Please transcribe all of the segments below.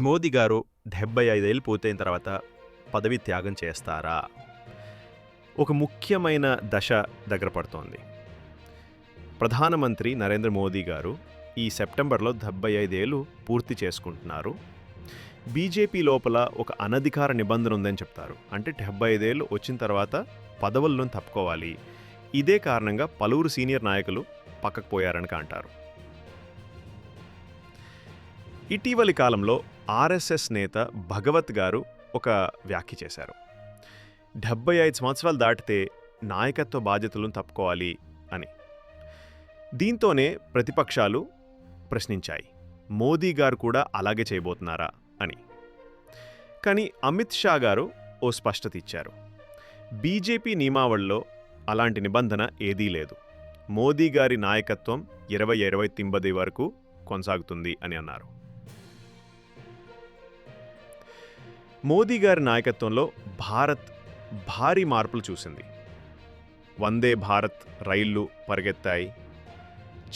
మోదీ గారు డెబ్బై ఐదేళ్ళు పూర్తయిన తర్వాత పదవి త్యాగం చేస్తారా? ఒక ముఖ్యమైన దశ దగ్గర పడుతోంది. ప్రధానమంత్రి నరేంద్ర మోదీ గారు ఈ సెప్టెంబర్లో డెబ్బై ఐదేళ్ళు పూర్తి చేసుకుంటున్నారు. బీజేపీ లోపల ఒక అనధికార నిబంధన ఉందని చెప్తారు. అంటే డెబ్బై ఐదేళ్ళు వచ్చిన తర్వాత పదవులను తప్పుకోవాలి. ఇదే కారణంగా పలువురు సీనియర్ నాయకులు పక్కకు పోయారనక అంటారు. ఇటీవలి కాలంలో ఆర్ఎస్ఎస్ నేత భగవత్ గారు ఒక వ్యాఖ్య చేశారు. డెబ్బై ఐదు సంవత్సరాలు దాటితే నాయకత్వ బాధ్యతలను తప్పుకోవాలి అని. దీంతోనే ప్రతిపక్షాలు ప్రశ్నించాయి. మోదీ గారు కూడా అలాగే చేయబోతున్నారా అని. కానీ అమిత్ షా గారు ఓ స్పష్టత ఇచ్చారు. బీజేపీ నియమావళిలో అలాంటి నిబంధన ఏదీ లేదు. మోదీ గారి నాయకత్వం ఇరవై ఇరవై తింబది వరకు కొనసాగుతుంది అని అన్నారు. మోదీ గారి నాయకత్వంలో భారత్ భారీ మార్పులు చూసింది. వందే భారత్ రైళ్ళు పరిగెత్తాయి.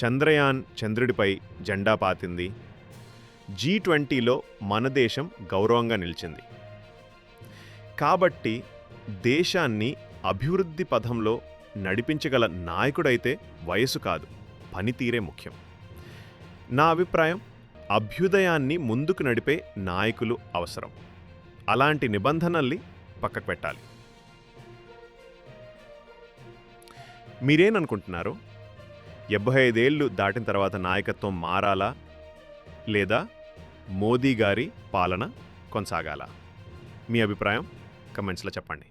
చంద్రయాన్ చంద్రుడిపై జెండా పాతింది. జీ ట్వంటీలో మన దేశం గౌరవంగా నిలిచింది. కాబట్టి దేశాన్ని అభివృద్ధి పథంలో నడిపించగల నాయకుడైతే వయసు కాదు పనితీరే ముఖ్యం. నా అభిప్రాయం అభ్యుదయాన్ని ముందుకు నడిపే నాయకులు అవసరం. అలాంటి నిబంధనల్ని పక్కకు పెట్టాలి మీరేననుకుంటున్నారు? డెబ్బై ఐదేళ్ళు దాటిన తర్వాత నాయకత్వం మారాలా? లేదా మోదీ గారి పాలన కొనసాగాల? మీ అభిప్రాయం కమెంట్స్లో చెప్పండి.